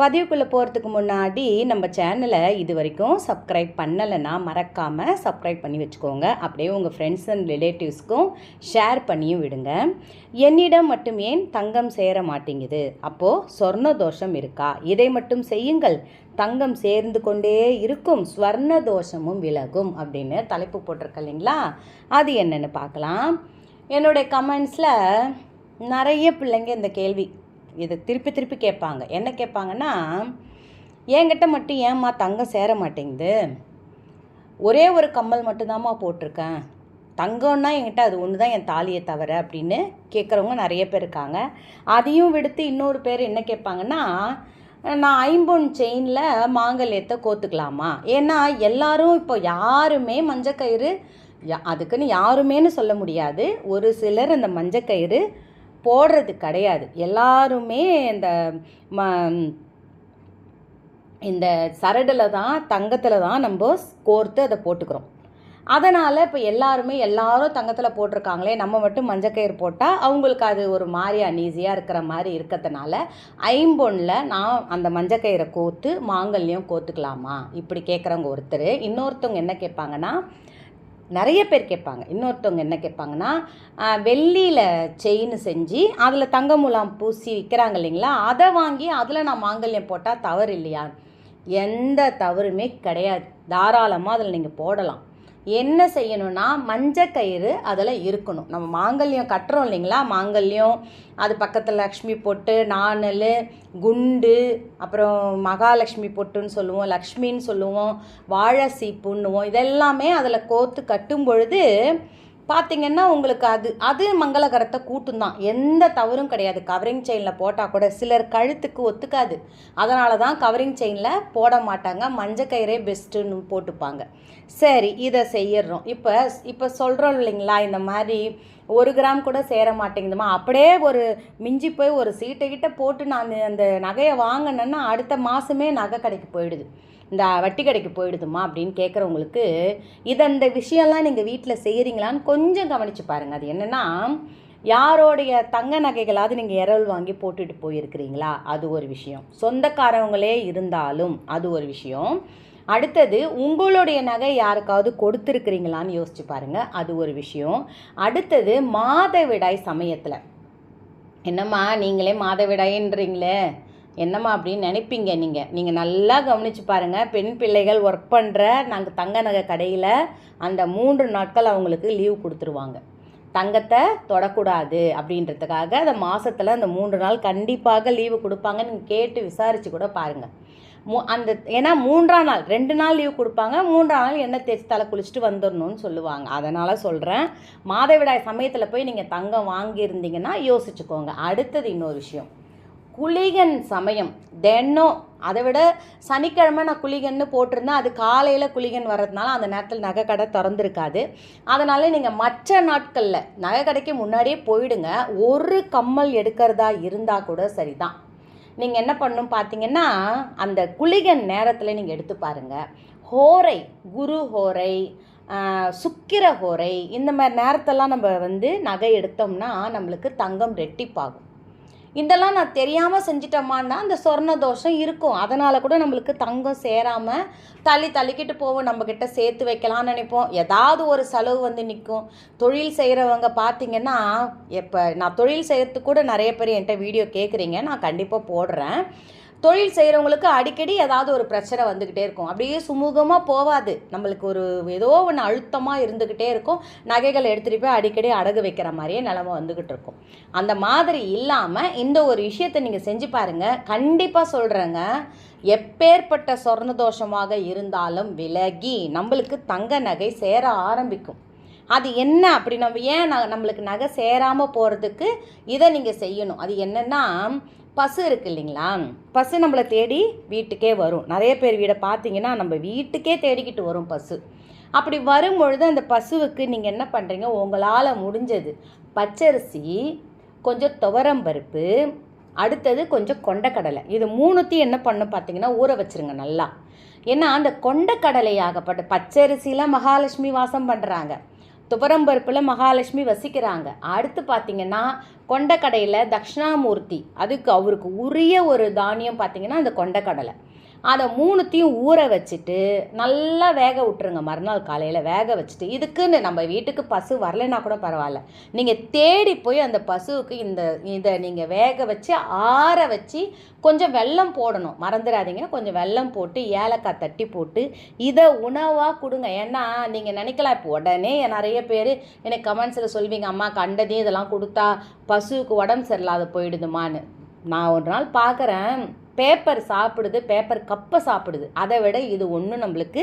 பதிவுக்குள்ளே போகிறதுக்கு முன்னாடி நம்ம சேனலை இது வரைக்கும் சப்ஸ்கிரைப் பண்ணலைன்னா மறக்காமல் சப்ஸ்கிரைப் பண்ணி வச்சுக்கோங்க. அப்படியே உங்கள் ஃப்ரெண்ட்ஸ் அண்ட் ரிலேட்டிவ்ஸ்க்கும் ஷேர் பண்ணியும் விடுங்க. என்னிடம் மட்டும் ஏன் தங்கம் சேர மாட்டேங்குது? அப்போது சொர்ண தோஷம் இருக்கா? இதை மட்டும் செய்யுங்கள். தங்கம் சேர்ந்து கொண்டே இருக்கும் ஸ்வர்ண தோஷமும் விலகும் அப்படின்னு தலைப்பு போட்டிருக்க இல்லைங்களா? அது என்னென்னு பார்க்கலாம். என்னுடைய கமெண்ட்ஸில் நிறைய பிள்ளைங்க இந்த கேள்வி இது திருப்பி திருப்பி கேட்பாங்க. என்ன கேட்பாங்கன்னா என்கிட்ட மட்டும் ஏம்மா தங்கம் சேர மாட்டேங்குது? ஒரே ஒரு கம்மல் மட்டும்தாம்மா போட்டிருக்கேன். தங்கம்னா என்கிட்ட அது ஒன்று தான் என் தாலியை தவிர அப்படின்னு கேட்குறவங்க நிறைய பேர் இருக்காங்க. அதையும் விடுத்து இன்னொரு பேர் என்ன கேட்பாங்கன்னா நான் ஐம்பொன் செயினில் மாங்கல்யத்தை கோத்துக்கலாமா? ஏன்னா எல்லாரும் இப்போ யாருமே மஞ்சக்கயிறு யா- அதுக்குன்னு யாருமேன்னு சொல்ல முடியாது. ஒரு சிலர் அந்த மஞ்சக்கயிறு போடுறது கிடையாது. எல்லாருமே இந்த ம இந்த சரடில் தான் தங்கத்தில் தான் நம்ம கோர்த்து அதை போட்டுக்கிறோம். அதனால் இப்போ எல்லாருமே எல்லாரும் தங்கத்தில் போட்டிருக்காங்களே நம்ம மட்டும் மஞ்சக்கயிறு போட்டால் அவங்களுக்கு அது ஒரு மாதிரி அன்ஈஸியாக இருக்கிற மாதிரி இருக்கிறதுனால ஐம்பொன்னில் நான் அந்த மஞ்சக்கயிறை கோத்து மாங்கல்யம் கோத்துக்கலாமா இப்படி கேட்குறவங்க ஒருத்தர். இன்னொருத்தவங்க என்ன கேட்பாங்கன்னா நிறைய பேர் கேட்பாங்க. இன்னொருத்தவங்க என்ன கேட்பாங்கன்னா வெள்ளியில் செயின் செஞ்சு அதில் தங்க முலாம் பூசி விற்கிறாங்க இல்லைங்களா? அதை வாங்கி அதில் நான் மாங்கல்யம் போட்டால் தவறு இல்லையா? எந்த தவறுமே கிடையாது. தாராளமாக அதில் நீங்கள் போடலாம். என்ன செய்யணும்னா மஞ்சக்கயிறு அதில் இருக்கணும். நம்ம மாங்கல்யம் கட்டுறோம் இல்லைங்களா? மாங்கல்யம் அது பக்கத்தில் லக்ஷ்மி பொட்டு நாணல் குண்டு அப்புறம் மகாலட்சுமி பொட்டுன்னு சொல்லுவோம் லக்ஷ்மின்னு சொல்லுவோம் வாழை சீப்புன்னுவோம். இதெல்லாமே அதில் கோத்து கட்டும் பொழுது பார்த்தீங்கன்னா உங்களுக்கு அது அது மங்களகரத்தை கூட்டும் தான் எந்த தவறும் கிடையாது. கவரிங் செயினில் போட்டால் கூட சிலர் கழுத்துக்கு ஒத்துக்காது. அதனால தான் கவரிங் செயினில் போட மாட்டாங்க. மஞ்சக்கயிறே பெஸ்ட்டுன்னு போட்டுப்பாங்க. சரி இதை செய்யறோம். இப்போ இப்போ சொல்கிறோம் இல்லைங்களா? இந்த மாதிரி ஒரு கிராம் கூட சேர மாட்டேங்குதுமா? அப்படியே ஒரு மிஞ்சி போய் ஒரு சீட்டை கிட்ட போட்டு நான் அந்த நகையை வாங்கினேன்னா அடுத்த மாதமே நகை கடைக்கு போயிடுது. இந்த வட்டி கடைக்கு போயிடுதுமா அப்படின்னு கேட்குறவங்களுக்கு இதை இந்த விஷயம்லாம் நீங்கள் வீட்டில் செய்கிறீங்களான்னு கொஞ்சம் கவனித்து பாருங்கள் அது என்னென்னா யாரோடைய தங்க நகைகளாவது நீங்கள் இரவல் வாங்கி போட்டுட்டு போயிருக்கிறீங்களா? அது ஒரு விஷயம். சொந்தக்காரவங்களே இருந்தாலும் அது ஒரு விஷயம். அடுத்தது உங்களுடைய நகை யாருக்காவது கொடுத்துருக்கிறீங்களான்னு யோசிச்சு பாருங்கள் அது ஒரு விஷயம். அடுத்தது மாதவிடாய் சமயத்தில். என்னம்மா நீங்களே மாதவிடாயின்றீங்களே. என்னம்மா அப்படின்னு நினைப்பீங்க நீங்கள் நீங்கள் நல்லா கவனித்து பாருங்கள் பெண் பிள்ளைகள் ஒர்க் பண்ணுற நாங்கள் தங்க நகை கடையில் அந்த மூன்று நாட்கள் அவங்களுக்கு லீவ் கொடுத்துருவாங்க. தங்கத்தை தொடக்கூடாது அப்படின்றதுக்காக அந்த மாதத்தில் அந்த மூன்று நாள் கண்டிப்பாக லீவு கொடுப்பாங்க. நீங்கள் கேட்டு விசாரித்து கூட பாருங்கள் மூ அந்த ஏன்னா மூன்றாம் நாள் ரெண்டு நாள் லீவ் கொடுப்பாங்க. மூன்றாம் நாள் எண்ணெய் தேய்ச்சி தலை குளிச்சுட்டு வந்துடணும்னு சொல்லுவாங்க. அதனால் சொல்கிறேன் மாதவிடாய் சமயத்தில் போய் நீங்கள் தங்கம் வாங்கியிருந்தீங்கன்னா யோசிச்சுக்கோங்க. அடுத்தது இன்னொரு விஷயம். குளிகன் சமயம். தினம் அதை விட சனிக்கிழமை நான் குளிகன்னு போட்டிருந்தேன் அது காலையில் குளிகன் வர்றதுனால அந்த நேரத்தில் நகை கடை திறந்துருக்காது. அதனால் நீங்கள் மற்ற நாட்களில் நகை கடைக்கு முன்னாடியே போயிடுங்க. ஒரு கம்மல் எடுக்கிறதா இருந்தால் கூட சரிதான். நீங்கள் என்ன பண்ணணும் பார்த்தீங்கன்னா அந்த குளிகன் நேரத்தில் நீங்கள் எடுத்து பாருங்கள் ஹோரை குரு ஹோரை சுக்கிர ஹோரை இந்த மாதிரி நேரத்தெல்லாம் நம்ம வந்து நகை எடுத்தோம்னா நம்மளுக்கு தங்கம் ரெட்டிப்பாகும். இதெல்லாம் நான் தெரியாமல் செஞ்சிட்டோமான்னா அந்த சொர்ண தோஷம் இருக்கும். அதனால் கூட நம்மளுக்கு தங்கம் சேராமல் தள்ளி தள்ளிக்கிட்டு போவோம். நம்மக்கிட்ட சேர்த்து வைக்கலாம்னு நினைப்போம். ஏதாவது ஒரு செலவு வந்து நிற்கும் தொழில் செய்கிறவங்க பார்த்தீங்கன்னா இப்போ நான் தொழில் செய்கிறதுக்கு கூட நிறைய பேர் என்கிட்ட வீடியோ கேட்குறீங்க நான் கண்டிப்பாக போடுறேன். தொழில் செய்கிறவங்களுக்கு அடிக்கடி ஏதாவது ஒரு பிரச்சனை வந்துக்கிட்டே இருக்கும். அப்படியே சுமூகமாக போகாது நம்மளுக்கு ஒரு ஏதோ ஒன்று அழுத்தமாக இருந்துக்கிட்டே இருக்கும். நகைகள் எடுத்துகிட்டு போய் அடிக்கடி அடகு வைக்கிற மாதிரியே நிலமை வந்துக்கிட்டு இருக்கும். அந்த மாதிரி இல்லாமல் இந்த ஒரு விஷயத்தை நீங்கள் செஞ்சு பாருங்கள் கண்டிப்பாக சொல்கிறேங்க எப்பேற்பட்ட சொர்ண தோஷமாக இருந்தாலும் விலகி நம்மளுக்கு தங்க நகை சேர ஆரம்பிக்கும். அது என்ன அப்படி நம்ம ஏன் ந- நம்மளுக்கு நகை சேராமல் போகிறதுக்கு இதை நீங்கள் செய்யணும். அது என்னென்னா பசு இருக்கு இல்லைங்களா? பசு நம்மளை தேடி வீட்டுக்கே வரும். நிறைய பேர் வீடை பார்த்தீங்கன்னா நம்ம வீட்டுக்கே தேடிக்கிட்டு வரும் பசு. அப்படி வரும் பொழுது அந்த பசுவுக்கு நீங்கள் என்ன பண்ணுறீங்க உங்களால் முடிஞ்சது பச்சரிசி கொஞ்சம் துவரம்பருப்பு அடுத்தது கொஞ்சம் கொண்டக்கடலை. இது மூணுத்தையும் என்ன பண்ணும் பார்த்தீங்கன்னா ஊற வச்சிருங்க நல்லா. ஏன்னா அந்த கொண்டக்கடலையாகப்பட்ட பச்சரிசிலாம் மகாலட்சுமி வாசம் பண்ணுறாங்க துவரம்பருப்பில் மகாலட்சுமி வசிக்கிறாங்க. அடுத்து பார்த்தீங்கன்னா கொண்டக்கடையில் தட்சிணாமூர்த்தி. அதுக்கு அவருக்கு உரிய ஒரு தானியம் பார்த்தீங்கன்னா அந்த கொண்டக்கடலை. அதை மூணுத்தையும் ஊற வச்சுட்டு நல்லா வேக விட்டுருங்க. மறுநாள் காலையில் வேக வச்சுட்டு இதுக்குன்னு நம்ம வீட்டுக்கு பசு வரலைன்னா கூட பரவாயில்ல. நீங்கள் தேடி போய் அந்த பசுவுக்கு இந்த இதை நீங்கள் வேக வச்சு ஆற வச்சு கொஞ்சம் வெல்லம் போடணும். மறந்துடாதீங்க. கொஞ்சம் வெல்லம் போட்டு ஏலக்காய் தட்டி போட்டு இதை உணவாக கொடுங்க. ஏன்னா நீங்கள் நினைக்கலாம் இப்போ உடனே நிறைய பேர் எனக்கு கமெண்ட்ஸில் சொல்வீங்க அம்மா கண்டதையும் இதெல்லாம் கொடுத்தா பசுவுக்கு உடம்பு சரியில்லாத போயிடுதுமான்னு. நான் ஒரு நாள் பார்க்குறேன் பேப்பர் சாப்பிடுது பேப்பர் கப்பை சாப்பிடுது. அதை விட இது ஒன்றும் நம்மளுக்கு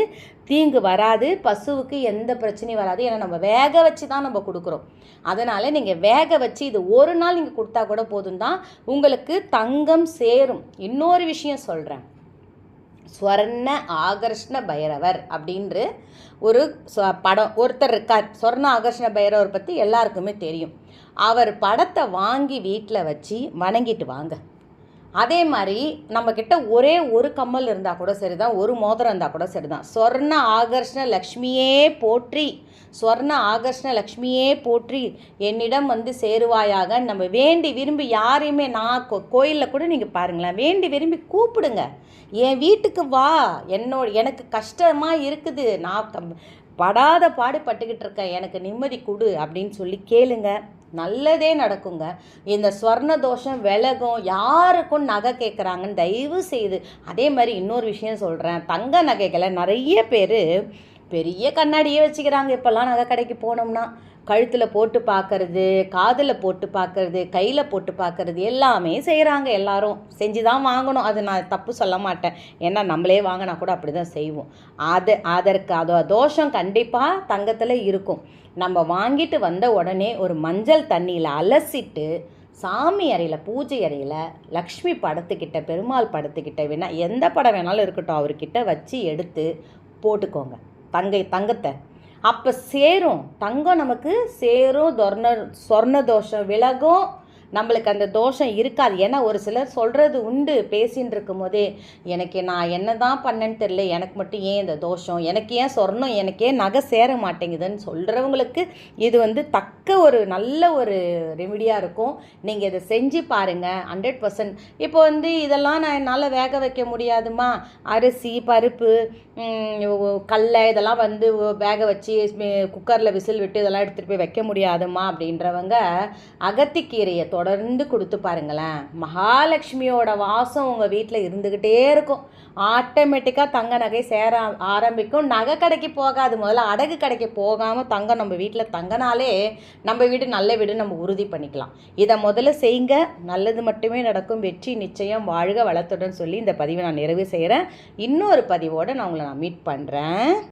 தீங்கு வராது பசுவுக்கு எந்த பிரச்சனையும் வராது. ஏன்னா நம்ம வேக வச்சு தான் நம்ம கொடுக்குறோம். அதனால் நீங்கள் வேக வச்சு இது ஒரு நாள் நீங்கள் கொடுத்தா கூட போதும் தான் உங்களுக்கு தங்கம் சேரும். இன்னொரு விஷயம் சொல்கிறேன் ஸ்வர்ண ஆகர்ஷ்ண பைரவர் அப்படின்ற ஒரு படம். ஒருத்தர் இருக்கார். ஸ்வர்ண ஆகர்ஷ்ண பைரவர் பற்றி எல்லாருக்குமே தெரியும். அவர் படத்தை வாங்கி வீட்டில் வச்சு வணங்கிட்டு வாங்க. அதே மாதிரி நம்மக்கிட்ட ஒரே ஒரு கம்மல் இருந்தால் கூட சரிதான் ஒரு மோதிரம் இருந்தால் கூட சரிதான். சொர்ண ஆகர்ஷ்ண லக்ஷ்மியே போற்றி சொர்ண ஆகர்ஷ்ண லக்ஷ்மியே போற்றி என்னிடம் வந்து சேருவாயாக. நம்ம வேண்டி விரும்பி யாரையுமே நான் கோ கோயிலில் கூட நீங்கள் பாருங்களேன் வேண்டி விரும்பி கூப்பிடுங்க. என் வீட்டுக்கு வா என்னோட எனக்கு கஷ்டமாக இருக்குது. நான் கம்- படாத பாடு பட்டுக்கிட்டு இருக்கேன். எனக்கு நிம்மதி கொடு அப்படின்னு சொல்லி கேளுங்கள் நல்லதே நடக்குங்க. இந்த ஸ்வர்ண தோஷம் விலகும் யாருக்கும் நகை கேட்குறாங்கன்னு தயவு செய்து அதே மாதிரி இன்னொரு விஷயம் சொல்கிறேன் தங்க நகைகளை நிறைய பேர் பெரிய கண்ணாடியே வச்சுக்கிறாங்க. இப்போல்லாம் நகை கடைக்கு போனோம்னா கழுத்தில் போட்டு பார்க்கறது காதில் போட்டு பார்க்கறது கையில் போட்டு பார்க்கறது எல்லாமே செய்கிறாங்க எல்லாரும். செஞ்சு தான் வாங்கணும். அது நான் தப்பு சொல்ல மாட்டேன். ஏன்னா நம்மளே வாங்கினா கூட அப்படி தான் செய்வோம். அது அதற்கு அதோ தோஷம் கண்டிப்பாக தங்கத்தில் இருக்கும். நம்ம வாங்கிட்டு வந்த உடனே ஒரு மஞ்சள் தண்ணியில் அலசிட்டு சாமி அறையில் பூஜை அறையில் லக்ஷ்மி படத்துக்கிட்ட பெருமாள் படத்துக்கிட்ட வேணால் எந்த படம் வேணாலும் இருக்கட்டும் அவர்கிட்ட வச்சு எடுத்து போட்டுக்கோங்க. தங்கை தங்கத்தை. அப்போ சேரும் தங்கம் நமக்கு சேரும் தொர்ண சொர்ண தோஷம் விலகும் நம்மளுக்கு அந்த தோஷம் இருக்காது. ஏன்னா ஒரு சிலர் சொல்கிறது உண்டு பேசின்னு இருக்கும் போதே எனக்கு நான் என்ன தான் பண்ணேன்னு தெரியல. எனக்கு மட்டும் ஏன் இந்த தோஷம்? எனக்கு ஏன் சொர்ணம்? எனக்கு ஏன் நகை சேர மாட்டேங்குதுன்னு? சொல்கிறவங்களுக்கு இது வந்து தக்க ஒரு நல்ல ஒரு ரெமிடியாக இருக்கும். நீங்கள் இதை செஞ்சு பாருங்கள் ஹண்ட்ரட் பர்சன்ட். இப்போ வந்து இதெல்லாம் நான் என்னால் வேக வைக்க முடியாதுமா? அரிசி பருப்பு ம், கடலை இதெல்லாம் வந்து வேக வச்சு குக்கரில் விசில் விட்டு இதெல்லாம் எடுத்துகிட்டு போய் வைக்க முடியாதுமா? அப்படின்றவங்க அகத்திக்கீரையை தொடர்ந்து கொடுத்து பாருங்களேன். மகாலட்சுமியோட வாசம் உங்கள் வீட்டில் இருந்துக்கிட்டே இருக்கும். ஆட்டோமேட்டிக்காக தங்க நகை சேர ஆரம்பிக்கும். நகை கடைக்கு போகாது. முதல்ல அடகு கடைக்கு போகாமல் தங்கம் நம்ம வீட்டில் தங்கனாலே நம்ம வீடு நல்ல வீடு நம்ம உறுதி பண்ணிக்கலாம். இதை முதல்ல செய்யுங்க. நல்லது மட்டுமே நடக்கும். வெற்றி நிச்சயம். வாழ்க வளத்துடன் சொல்லி இந்த பதிவை நான் நிறைவு செய்கிறேன் இன்னொரு பதிவோடு நான் உங்களை நான் மீட் பண்ணுறேன்